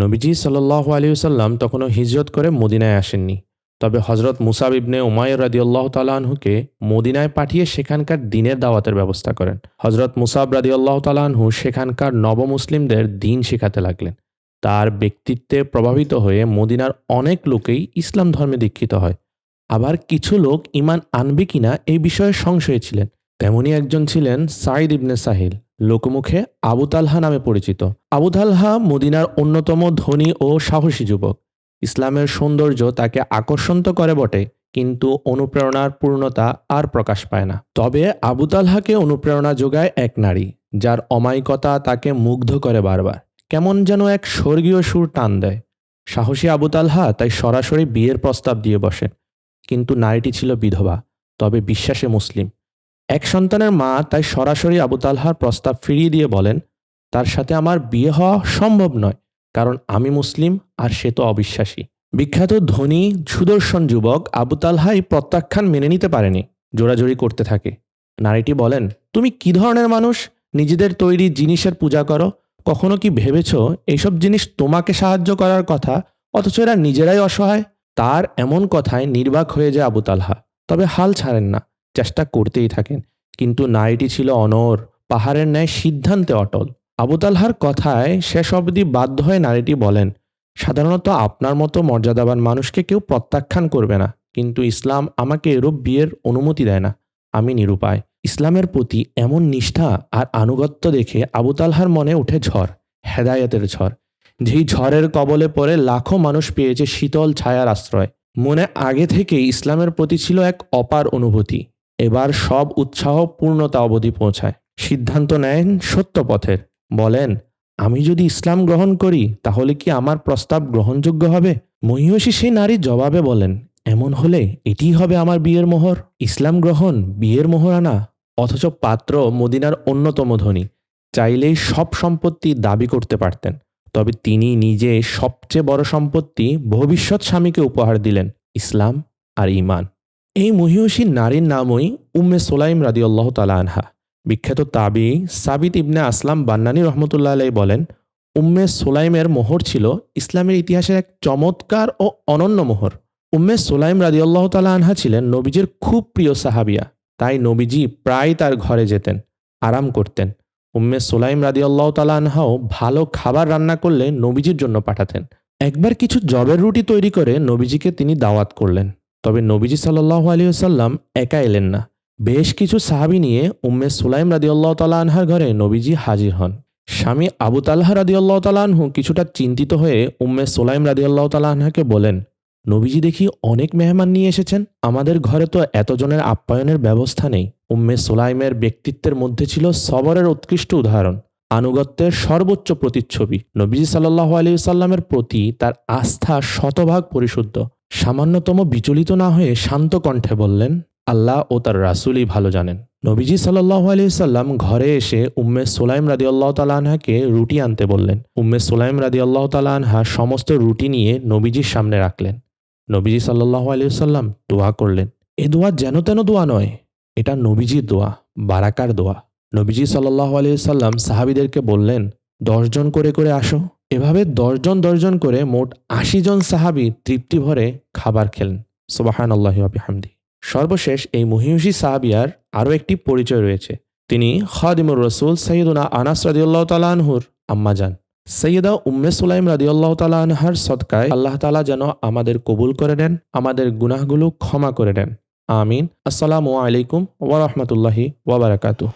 নবীজি সাল্লাহ আলী সাল্লাম তখনও হিজরত করে মদিনায় আসেননি। তবে হজরত মুসাব ইবনে উমায় রাদিউল্লাহ তালাহকে মদিনায় পাঠিয়ে সেখানকার দিনের দাওয়াতের ব্যবস্থা করেন। হজরত মুসাব রাদিউল্লাহ তালাহু সেখানকার নবমুসলিমদের দিন শেখাতে লাগলেন। তার ব্যক্তিত্বে প্রভাবিত হয়ে মদিনার অনেক লোকেই ইসলাম ধর্মে দীক্ষিত হয়। আবার কিছু লোক ইমান আনবে কিনা এই বিষয়ে সংশয়ে ছিলেন। তেমনি একজন ছিলেন সাইদ ইবনে সাহিল। লোকমুখে আবু তালহা নামে পরিচিত। আবু তালহা মদিনার অন্যতম ধনী ও সাহসী যুবক। ইসলামের সৌন্দর্য তাকে আকর্ষণ তো করে বটে, কিন্তু অনুপ্রেরণার পূর্ণতা আর প্রকাশ পায় না। তবে আবু তালহাকে অনুপ্রেরণা যোগায় এক নারী, যার অমায়িকতা তাকে মুগ্ধ করে বারবার। কেমন যেন এক স্বর্গীয় সুর টান দেয়। সাহসী আবু তালহা তাই সরাসরি বিয়ের প্রস্তাব দিয়ে বসেন, কিন্তু নারীটি ছিল বিধবা, তবে বিশ্বাসে মুসলিম। এক সন্তানের মা তাই সরাসরি আবু তালহার প্রস্তাব ফিরিয়ে দিয়ে বলেন, তার সাথে আমার বিয়ে হওয়া সম্ভব নয়, কারণ আমি মুসলিম আর সে তো অবিশ্বাসী। বিখ্যাত ধনী, সুদর্শন যুবক আবু তালহা এই প্রত্যাখ্যান মেনে নিতে পারেনি, জোরাজোরি করতে থাকে। নারীটি বলেন, তুমি কি ধরনের মানুষ? নিজেদের তৈরি জিনিসের পূজা করো? কখনো কি ভেবেছ এইসব জিনিস তোমাকে সাহায্য করার কথা, অথচ এরা নিজেরাই অসহায়? তার এমন কথায় নির্বাক হয়ে যায় আবু তালহা, তবে হাল ছাড়েন না। চেষ্টা করতেই থাকেন। কিন্তু নারীটি ছিল অনর, পাহাড়ের ন্যায় সিদ্ধান্তে অটল। আবুতালহার কথায় শেষ অবধি বাধ্য হয়ে নারীটি বলেন, সাধারণত আপনার মতো মর্যাদাবান মানুষকে কেউ প্রত্যাখ্যান করবে না। কিন্তু ইসলাম আমাকে এরূপ বিয়ের অনুমতি দেয় না। আমি নিরুপায়। ইসলামের প্রতি এমন নিষ্ঠা আর আনুগত্য দেখে আবুতালহার মনে উঠে ঝড়, হেদায়েতের ঝড়। যেই ঝড়ের কবলে পড়ে লাখো মানুষ পেয়েছে শীতল ছায়ার আশ্রয়। মনে আগে থেকে ইসলামের প্রতি ছিল এক অপার অনুভূতি। এবার সব উৎসাহ পূর্ণতা অবধি পৌঁছায়। সিদ্ধান্ত নেন সত্য পথের বলেন, আমি যদি ইসলাম গ্রহণ করি, তাহলে কি আমার প্রস্তাব গ্রহণযোগ্য হবে? মহিষী সেই নারী জবাবে বলেন, এমন হলে এটিই হবে আমার বিয়ের মোহর। ইসলাম গ্রহণ, বিয়ের মোহর আনা। অথচ পাত্র মদিনার অন্যতম ধনী। চাইলেই সব সম্পত্তি দাবি করতে পারতেন। তবে তিনি নিজে সবচেয়ে বড় সম্পত্তি ভবিষ্যৎ স্বামীকে উপহার দিলেন, ইসলাম আর ইমান এই মহিষী নারীর নামই উম্মে সোলাইম রাদিউল্লাহ তালা আনহা। বিখ্যাত তাবি সাবিত ইবনে আসলাম বান্নানী রহমতুল্লাহ আলাই বলেন, উম্মে সোলাইমের মোহর ছিল ইসলামের ইতিহাসের এক চমৎকার ও অনন্য মোহর। উম্মে সোলাইম রাদিউল্লাহ তালা আনহা ছিলেন নবীজির খুব প্রিয় সাহাবিয়া। তাই নবীজি প্রায় তার ঘরে যেতেন, আরাম করতেন। উম্মে সোলাইম রাদিউল্লাহ তালা আনহাও ভালো খাবার রান্না করলে নবীজির জন্য পাঠাতেন। একবার কিছু জবের রুটি তৈরি করে নবীজিকে তিনি দাওয়াত করলেন। তবে নবীজি সাল্লাহ আলিয়াল্লাম একা এলেন না। বেশ কিছু সাহাবি নিয়ে উম্মে সুলাইম রাদিউল্লাহ তালা আনহার ঘরে নবীজি হাজির হন। স্বামী আবু তাল্লাহ রাদিউল্লাহ তালা আনহু কিছুটা চিন্তিত হয়ে উম্মে সুলাইম রাদিউল্লাহ তালা আনহাকে বলেন, নবীজি দেখি অনেক মেহমান নিয়ে এসেছেন, আমাদের ঘরে তো এতজনের আপ্যায়নের ব্যবস্থা নেই। উম্মে সুলাইমের ব্যক্তিত্বের মধ্যে ছিল সবরের উৎকৃষ্ট উদাহরণ, আনুগত্যের সর্বোচ্চ প্রতিচ্ছবি। নবীজি সাল্লাহ আলী সাল্লামের প্রতি তার আস্থা শতভাগ পরিশুদ্ধ। সামান্যতম বিচলিত না হয়ে শান্ত কণ্ঠে বললেন, আল্লাহ ও তার রাসুলই ভালো জানেন। নবীজি সাল্লাহ সাল্লাম ঘরে এসে উম্মে সোলাইম রাদি আল্লাহ তালাহাকে রুটি আনতে বললেন। উম্মে সোলাইম রাদি আল্লাহ তালাহা সমস্ত রুটি নিয়ে নবীজির সামনে রাখলেন। নবীজি সাল্লাহ সাল্লাম দোয়া করলেন। এ দোয়া যেন তেন দোয়া নয়, এটা নবীজির দোয়া, বারাকার দোয়া। নবীজি সাল্লাহ সাল্লাম সাহাবিদেরকে বললেন দশজন করে করে আসো। এভাবে দশজন দশজন করে মোট আশি জন সাহাবি তৃপ্তি ভরে খাবার খেলেন। সোবাহান আল্লাহ হামদি সর্বশেষ এই মহিষী সাহাবিয়ার আরও একটি পরিচয় রয়েছে। তিনি খাদিমুর রসুল সৈয়দুনা আনাস রাজিউল্লাহ রাদিউল্লাহ তালানহুর আম্মাজান সৈয়দা উম্মে সুলাইম রাদিউল্লাহ তালানহার সদকায় আল্লাহ তালা যেন আমাদের কবুল করে নেন, আমাদের গুনাহগুলো ক্ষমা করে নেন। আমিন। আসসালামু আলাইকুম ওয়া রাহমাতুল্লাহি ওয়া বারাকাতুহু।